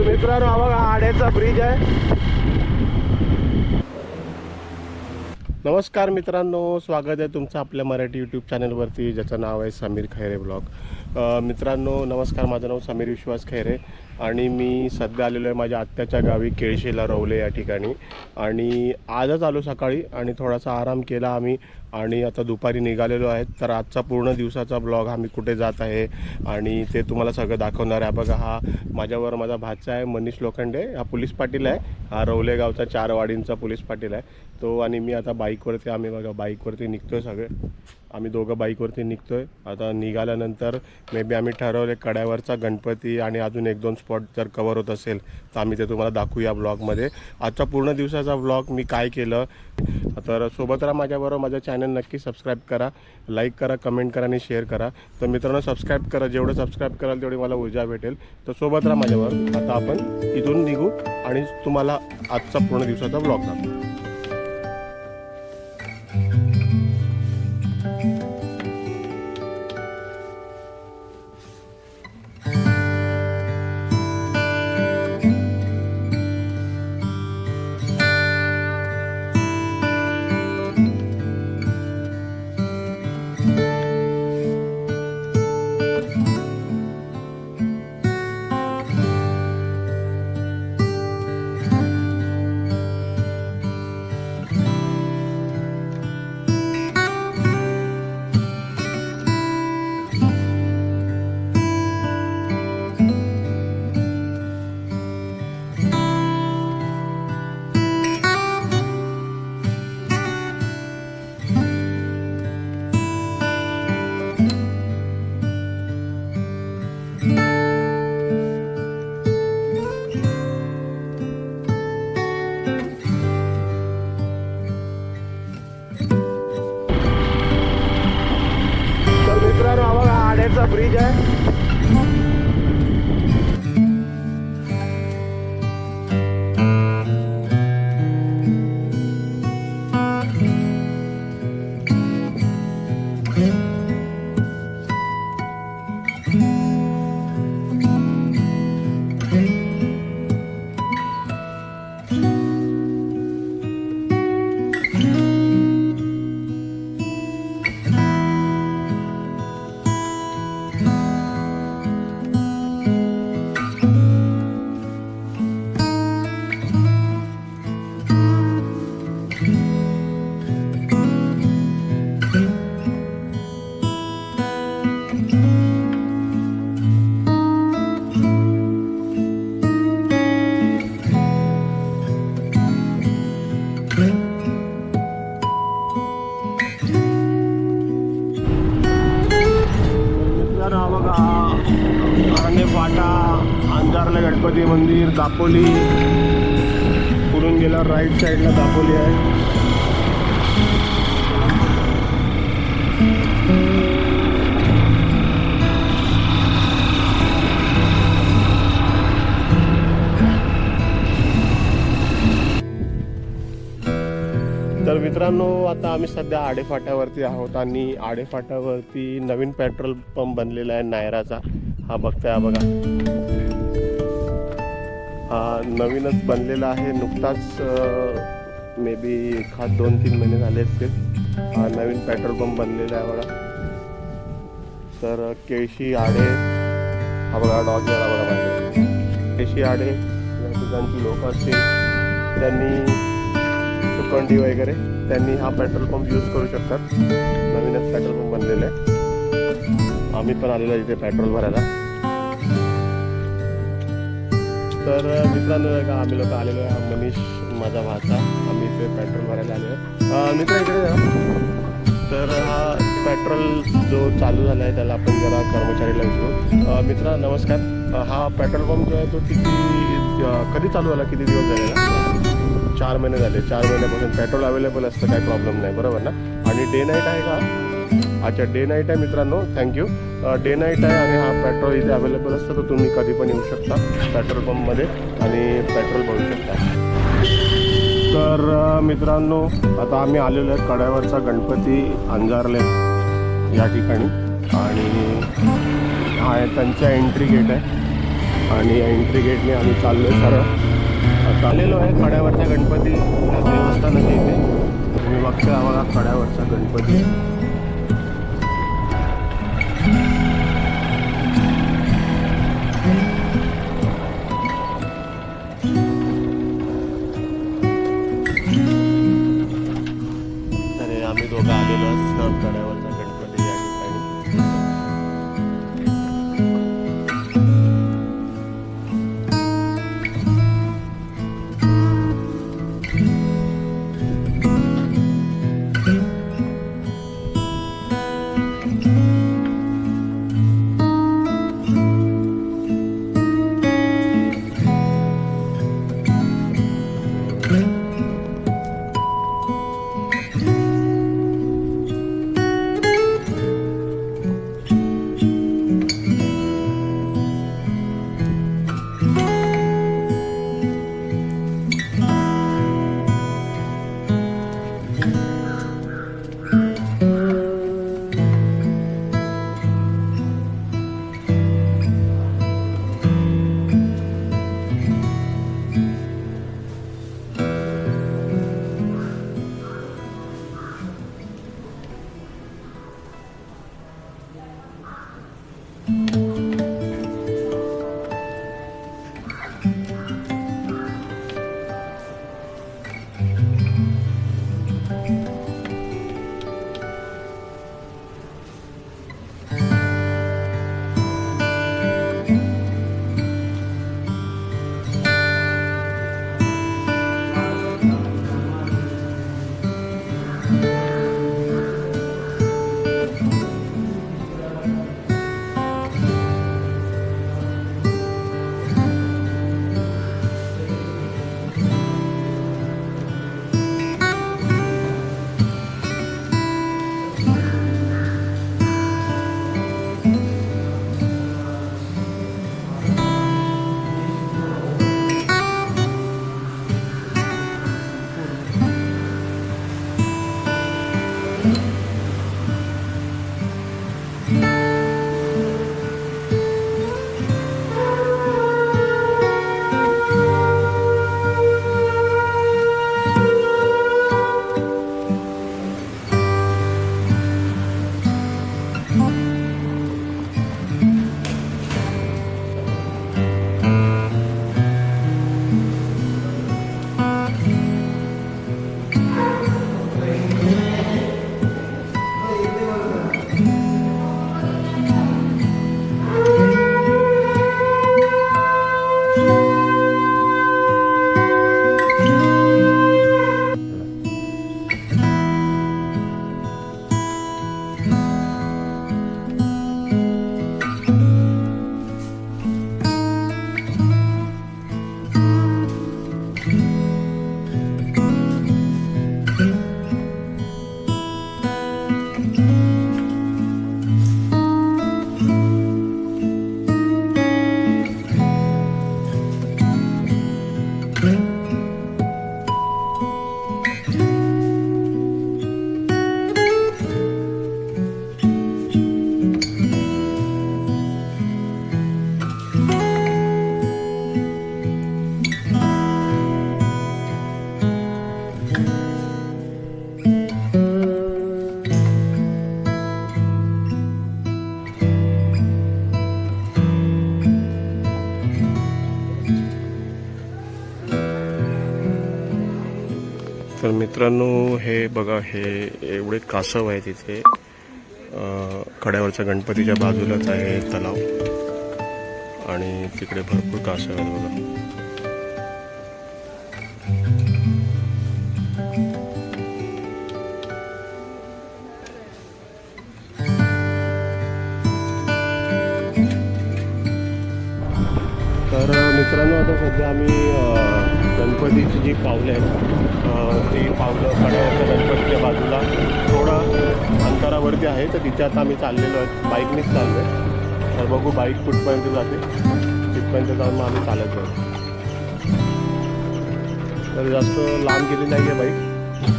तर मित्रांनो हा बघा आड्याचा ब्रिज आहे. नमस्कार मित्रांनो स्वागत आहे तुमचं आपल्या मराठी यूट्यूब चॅनलवरती ज्याचं नाव आहे समीर खैरे ब्लॉग मित्रांनो नमस्कार माझं नाव समीर विश्वास खैरे आणि मी सध्या आलेलो आहे माझ्या आत्याच्या गावी केळशेला रवले या ठिकाणी. आणि आजच आलो सकाळी आणि थोडासा आराम केला आम्ही. आणि आता दुपारी निघालेलो आहेत. तर आजचा पूर्ण दिवसाचा ब्लॉग हा मी कुठे जात आहे आणि ते तुम्हाला सगळं दाखवणार आहे. बघा हा माझ्यावर माझा भाचा आहे मनीष लोखंडे. हा पोलीस पाटील आहे. हा रवले गावचा चार पोलीस पाटील आहे. तो आणि मी आता बाईकवरती आम्ही बघा बाईकवरती निघतोय सगळे. आम्ही दोघं बाईकवरती निघतो आहे आता निघाल्यानंतर मे बी आम्ही ठरवले कड्यावरचा गणपती आणि अजून एक दोन स्पॉट जर कवर होत असेल तर आम्ही ते तुम्हाला दाखवू या ब्लॉगमध्ये आजचा पूर्ण दिवसाचा ब्लॉग मी काय केलं तर सोबत राहा माझ्याबरोबर. माझं चॅनल नक्की सबस्क्राईब करा लाईक करा कमेंट करा आणि शेअर करा. तर मित्रांनो सबस्क्राईब करा. जेवढं सबस्क्राईब कराल तेवढी मला ऊर्जा भेटेल. तर सोबत राहा माझ्याबरोबर. आता आपण इथून निघू आणि तुम्हाला आजचा पूर्ण दिवसाचा ब्लॉग दाखवू. दापोली. पुढून गेला राईट साईडला दापोली आहे. तर मित्रांनो आता आम्ही सध्या आडेफाट्यावरती आहोत आणि आडेफाट्यावरती नवीन पेट्रोल पंप बनलेला आहे नायराचा. हा बघताय हा बघा. नवीनच बनलेला आहे. नुकताच मे बी एखाद दोन तीन महिने झाले असतील. हा नवीन पेट्रोल पंप बनलेला आहे बघा. तर केळशी आडे हा बघा डॉग याला बघा बाहेर केळशी आडे या ठिकाणची लोक असतील त्यांनी सुकंडी वगैरे त्यांनी हा पेट्रोल पंप यूज करू शकतात. नवीनच पेट्रोल पंप बनलेले आहे. आम्ही पण आलेलो आहे इथे पेट्रोल भरायला. तर मित्रांनो का आम्ही लोक आलेलो आहे. हा मनीष माझा भाचा. आम्ही इथे पेट्रोल भरायला आलेलो आहे. मित्र इकडे तर हा पेट्रोल जो चालू झाला आहे त्याला आपण जरा कर्मचारीला विचारू. मित्रा नमस्कार. हा पेट्रोल पंप जो आहे तो किती कधी चालू झाला? किती दिवस झालेला चार महिने झाले. चार महिन्यापासून पेट्रोल अवेलेबल असतं काही प्रॉब्लेम नाही. बरोबर ना? आणि डे नाईट आहे का? अच्छा डे नाईट आहे मित्रांनो. थँक्यू डे नाईट आहे आणि हा पेट्रोल इथे अवेलेबल असतं तर तुम्ही कधी पण येऊ शकता पेट्रोल पंपमध्ये आणि पेट्रोल भरू शकता. तर मित्रांनो आता आम्ही आलेलो आहे कड्यावरचा गणपती अंजारले या ठिकाणी. आणि हा आहे त्यांचा एंट्री गेट आहे. आणि एंट्री गेटने आम्ही चाललो आहे सर आता आलेलो आहे कड्यावरचा गणपती. देवस्थानाच्या इथे. तुम्ही बघता बघा कड्यावरचा गणपती. मित्रांनो हे बघा हे एवढे कासव आहेत इथे. अं, कड्यावरच्या गणपतीच्या बाजूलाच आहे तलाव. आणि तिकडे भरपूर कासव आहेत बघा. तर मित्रांनो आता सध्या आम्ही गणपतीची जी पावलं आहेत अं, ती पावलं कड्यावरच्या गणपतीच्या बाजूला. थोडं अंतरावरती आहे तर तिथे आता आम्ही चाललेलो आहे. बाईकनेच चाललो आहे तर बघू बाईक कुठपर्यंत जाते. तिथपर्यंत जाऊन मग आम्ही चालत जाऊ. तर जास्त लांब गेली नाही आहे बाईक.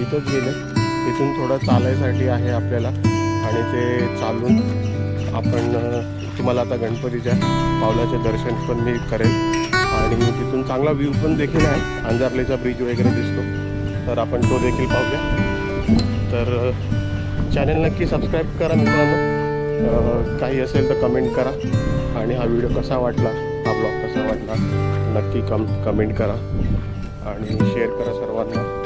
इथंच गेले. इथून थोडं चालायसाठी आहे आपल्याला. आणि ते चालून आपण तुम्हाला आता गणपतीच्या पावलाचे दर्शन पण मी करेल. आणि तिथून चांगला व्ह्यू पण देखील आहे. अंजारलेचा ब्रिज वगैरे दिसतो. तर आपण तो देखील पाहूया. तर चॅनल नक्की सबस्क्राईब करा मित्रांनो. काही असेल तर कमेंट करा. आणि हा व्हिडिओ कसा वाटला? हा ब्लॉग कसा वाटला? नक्की कम कमेंट करा. आणि शेअर करा सर्वांना.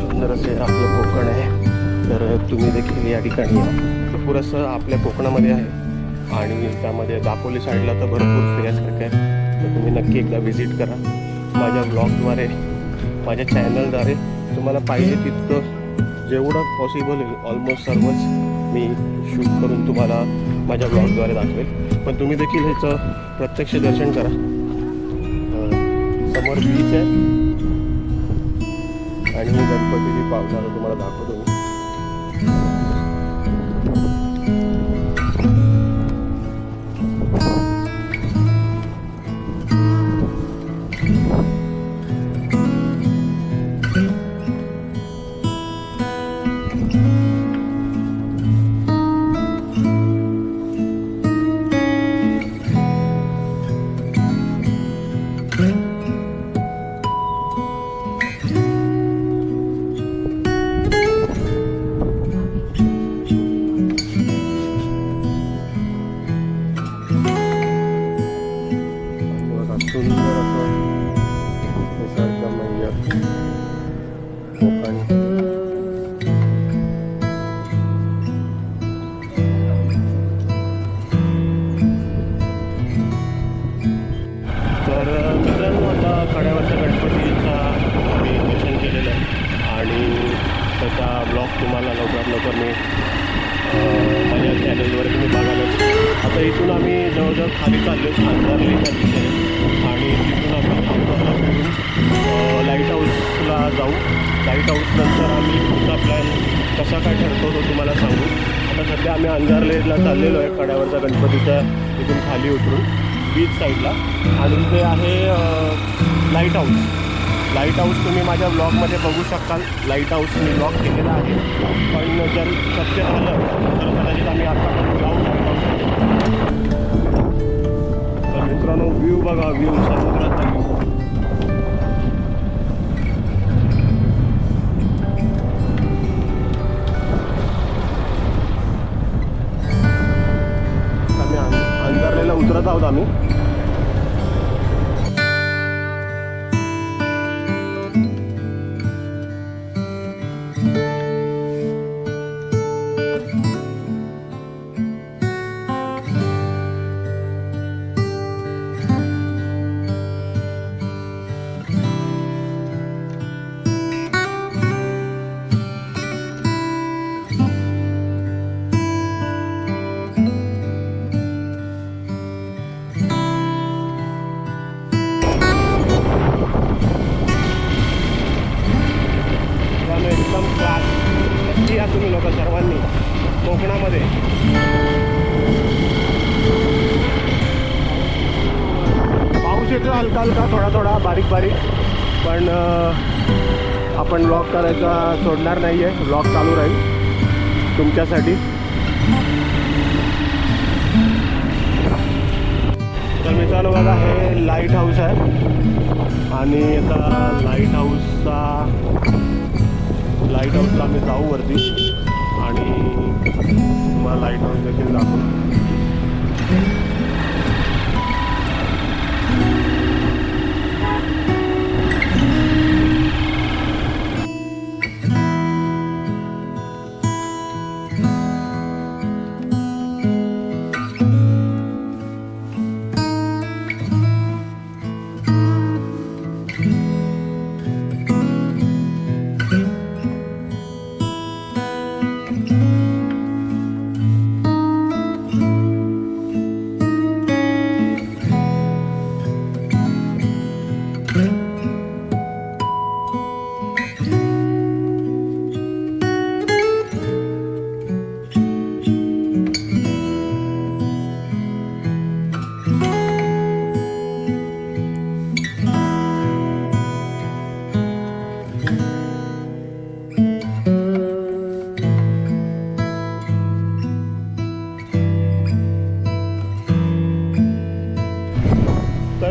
सुंदर असे आपलं कोकण आहे. तर तुम्ही देखील या ठिकाणी या. भरपूर असं आपल्या कोकणामध्ये आहे. आणि त्यामध्ये दापोली साईडला तर भरपूर फिरायसारखं आहे. तर तुम्ही नक्की एकदा व्हिजिट करा. माझ्या ब्लॉगद्वारे माझ्या चॅनलद्वारे तुम्हाला पाहिजे तितकं जेवढं पॉसिबल होईल ऑलमोस्ट सर्वच मी शूट करून तुम्हाला माझ्या ब्लॉगद्वारे दाखवेल. पण तुम्ही देखील ह्याचं प्रत्यक्ष दर्शन करा. समोर बीच आहे. आणि गणपतीची पावसाला तुम्हाला दाखवतो. मी निसर्गरम्य म्हणजे कोकण तर मित्रांनो आता कड्यावरच्या गणपतीचा आम्ही दर्शन केलेलं आहे. आणि त्याचा ब्लॉग तुम्हाला लवकरात लवकर मी माझ्या चॅनलवर तुम्ही बघायला आता इथून आम्ही जवळजवळ खाली चाललो अंधारलीच्या दिशेने आणि कसा काय ठरतो तो तुम्हाला सांगू. आता सध्या आम्ही अंधारलेला चाललेलो आहे कड्यावरचा गणपतीच्या इथून खाली उतरून बीच साईडला आणि ते आहे लाइट हाऊस लाइट हाऊस तुम्ही माझ्या ब्लॉगमध्ये बघू शकाल. लाइट हाऊस मी ब्लॉग केलेला आहे. पण जर शक्य झालं तर कदाचित आम्ही आता जाऊ तर मित्रांनो व्ह्यू बघा व्ह्यू समुद्राचा व्ह्यू अंधारलेला हलका हलका थोडा थोडा बारीक बारीक पण आपण ब्लॉग करायचा सोडणार नाही आहे ब्लॉग चालू राहील. तुमच्यासाठी. तर मित्रांनो बघा हे लाइट हाऊस आहे. आणि आता लाइट हाऊसचा लाइट हाऊसला आम्ही जाऊ वरती. आणि तुम्हाला लाइट हाऊस देखील दाखवू.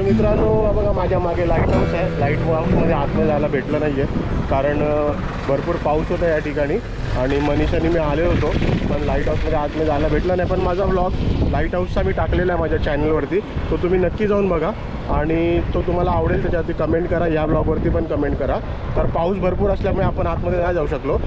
मित्रांनो बघा माझ्या मागे लाइट हाऊस आहे. लाइट हाऊसमध्ये आतमध्ये जायला भेटलं नाही आहे कारण भरपूर पाऊस होता या ठिकाणी. आणि मनीषाने मी आले होतो. पण लाइट हाऊसमध्ये आतमध्ये जायला भेटलं नाही. पण माझा ब्लॉग लाइट हाऊसचा मी टाकलेला आहे माझ्या चॅनलवरती तो तुम्ही नक्की जाऊन बघा. आणि तो तुम्हाला आवडेल त्याच्यावरती कमेंट करा. या ब्लॉगवरती पण कमेंट करा. तर पाऊस भरपूर असल्यामुळे आपण आतमध्ये नाही जाऊ शकलो.